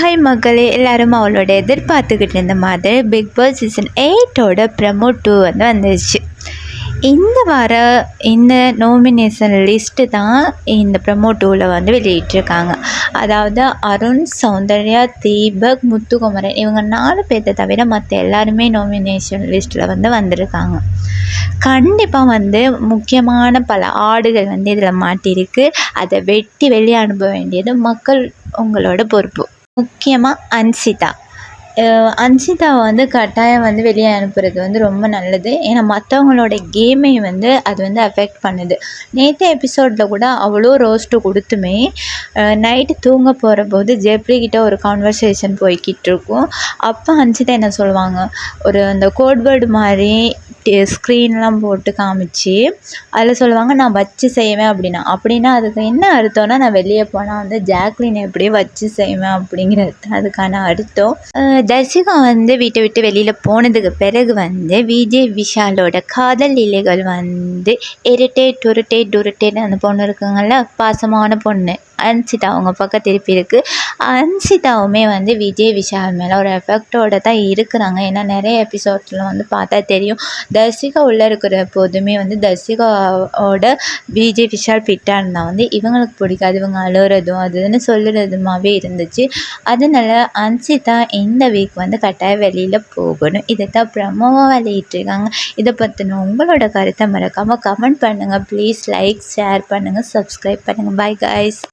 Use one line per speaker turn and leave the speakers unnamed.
Hi மக்களே. எல்லாரும் அவளோட எதிர்பார்த்துக்கிட்டு இருந்த மாதிரி பிக் பாஸ் சீசன் எயிட்டோட ப்ரமோ டூ வந்து வந்துருச்சு. இந்த வார இந்த நோமினேஷன் லிஸ்ட்டு தான் இந்த ப்ரமோ டூவில் வந்து வெளியிட்டிருக்காங்க. அதாவது அருண் சௌந்தர்யா தீபக் முத்துகுமரன் இவங்க நாலு பேர்த்த தவிர மற்ற எல்லாருமே நோமினேஷன் லிஸ்ட்டில் வந்து வந்திருக்காங்க. கண்டிப்பாக வந்து முக்கியமான பல ஆடுகள் வந்து இதில் மாட்டியிருக்கு. அதை வெட்டி வெளியே அனுப்ப வேண்டியது மக்கள் உங்களோட பொறுப்பு. முக்கியமாக அன்சிதா. அன்சிதா அன்சிதாவை வந்து கட்டாயம் வந்து வெளியே அனுப்புறது வந்து ரொம்ப நல்லது. ஏன்னா மற்றவங்களோட கேமை வந்து அது வந்து அஃபெக்ட் பண்ணுது. நேற்று எபிசோடில் கூட அவ்வளோ ரோஸ்ட்டு கொடுத்துமே நைட்டு தூங்க போகிற போது ஜெப்ரிகிட்ட ஒரு கான்வர்சேஷன் போய்கிட்டு இருக்கும். அப்போ அன்சிதா என்ன சொல்லுவாங்க? ஒரு அந்த கோட்வேர்டு மாதிரி ஸ்க்ரீன்லாம் போட்டு காமிச்சு அதில் சொல்லுவாங்க நான் வச்சு செய்வேன் அப்படின்னா. அப்படின்னா அதுக்கு என்ன அர்த்தம்னா நான் வெளியே போனால் வந்து ஜாக்லின் எப்படி வச்சு செய்வேன் அப்படிங்கிறது அதுக்கான அர்த்தம். தர்சிகா வந்து வீட்டை விட்டு வெளியில் போனதுக்கு பிறகு வந்து விஜய் விஷாலோட காதல் இலைகள் வந்து இரிட்டேட் டுருட்டே டுருட்டேன்னு அந்த பொண்ணு இருக்குங்கள்ல பாசமான பொண்ணு. அன்சிதா அவங்க பக்கம் திருப்பி இருக்குது அன்சிதாவுமே வந்து விஜய் விஷால் மேலே ஒரு எஃபெக்டோடு தான் இருக்கிறாங்க. ஏன்னா நிறைய எபிசோட்ஸில் வந்து பார்த்தா தெரியும். தர்சிகா உள்ளே இருக்கிற போதுமே வந்து தர்சிகாவோட விஜய் விஷால் ஃபிட்டாக இருந்தால் வந்து இவங்களுக்கு பிடிக்காது. இவங்க அழுகிறதும் அதுன்னு சொல்லுறதுமாகவே இருந்துச்சு. அதனால அன்சிதா இந்த வீக் வந்து கட்டாயம் வெளியில் போகணும். இதை தான் ப்ரமோவாக வெளியிட்டிருக்காங்க இதை பற்றின உங்களோட கருத்தை மறக்காமல் கமெண்ட் பண்ணுங்கள் ப்ளீஸ் லைக் ஷேர் பண்ணுங்கள் சப்ஸ்கிரைப் பண்ணுங்கள் பை காய்ஸ்